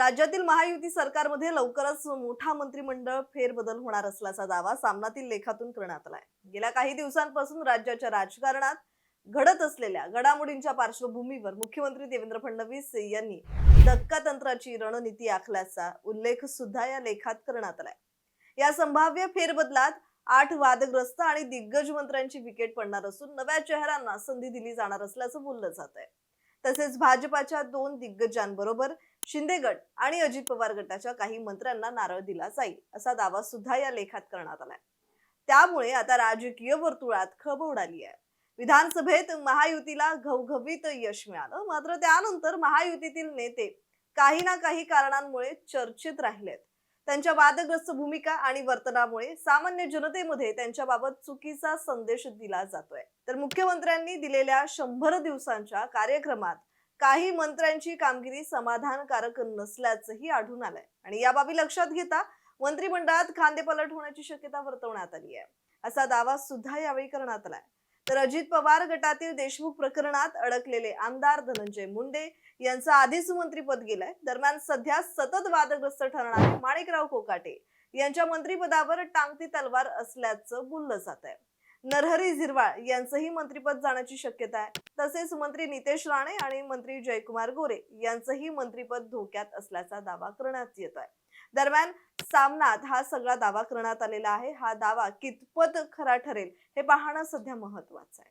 राज्यातील महायुती सरकारमध्ये लवकरच मोठा मंत्रिमंडळ फेरबदल होणार असल्याचा दावा सामनातील लेखातून करण्यात आलाय. गेल्या काही दिवसांपासून राज्याच्या राजकारणात घडत असलेल्या घडामोडींच्या पार्श्वभूमीवर मुख्यमंत्री देवेंद्र फडणवीस यांनी धक्कातंत्राची रणनीती आखल्याचा उल्लेख सुद्धा या लेखात करण्यात आलाय. या संभाव्य फेरबदलात आठ वादग्रस्त आणि दिग्गज मंत्र्यांची विकेट पडणार असून नव्या चेहऱ्यांना संधी दिली जाणार असल्याचं बोललं जात आहे तसेच भाजपाच्या दोन दिग्गजांबरोबर शिंदे गट आणि अजित पवार गटाच्या काही मंत्र्यांना नारळ दिला जाईल असा दावा सुद्धा या लेखात करण्यात आलाय. त्यामुळे आता राजकीय वर्तुळात खब उडाली आहे. विधानसभेत महायुतीला घवघवीत यश मिळालं मात्र त्यानंतर महायुतीतील नेते काही ना काही कारणांमुळे चर्चेत राहिलेत. त्यांच्या वादग्रस्त भूमिका आणि वर्तनामुळे सामान्य जनतेमध्ये त्यांच्याबाबत चुकीचा संदेश दिला जातोय. तर मुख्यमंत्र्यांनी दिलेल्या शंभर दिवसांच्या कार्यक्रमात काही मंत्र्यांची कामगिरी समाधानकारक नसल्याचंही आढळून आलंय. आणि या बाबी लक्षात घेता मंत्रिमंडळात खांदेपलट होण्याची शक्यता वर्तवण्यात आली आहे. असा दावा सुद्धा यावेळी करण्यात आलाय. तर अजित पवार गटातील देशमुख प्रकरणात अडकलेले आमदार धनंजय मुंडे यांचं आधीच मंत्रीपद गेलंय. दरम्यान सध्या सतत वादग्रस्त ठरणारे माणिकराव कोकाटे यांच्या मंत्रिपदावर टांगती तलवार असल्याचं बोललं जात आहे नरहरी झिरवाळ यांचंही मंत्रिपद जाण्याची शक्यता आहे. तसेच मंत्री नितेश राणे आणि मंत्री जयकुमार गोरे यांचंही मंत्रिपद धोक्यात असल्याचा दावा करण्यात येत आहे. दरम्यान सामनात हा सगळा दावा करण्यात आलेला आहे. हा दावा कितपत खरा ठरेल हे पाहणं सध्या महत्वाचं आहे.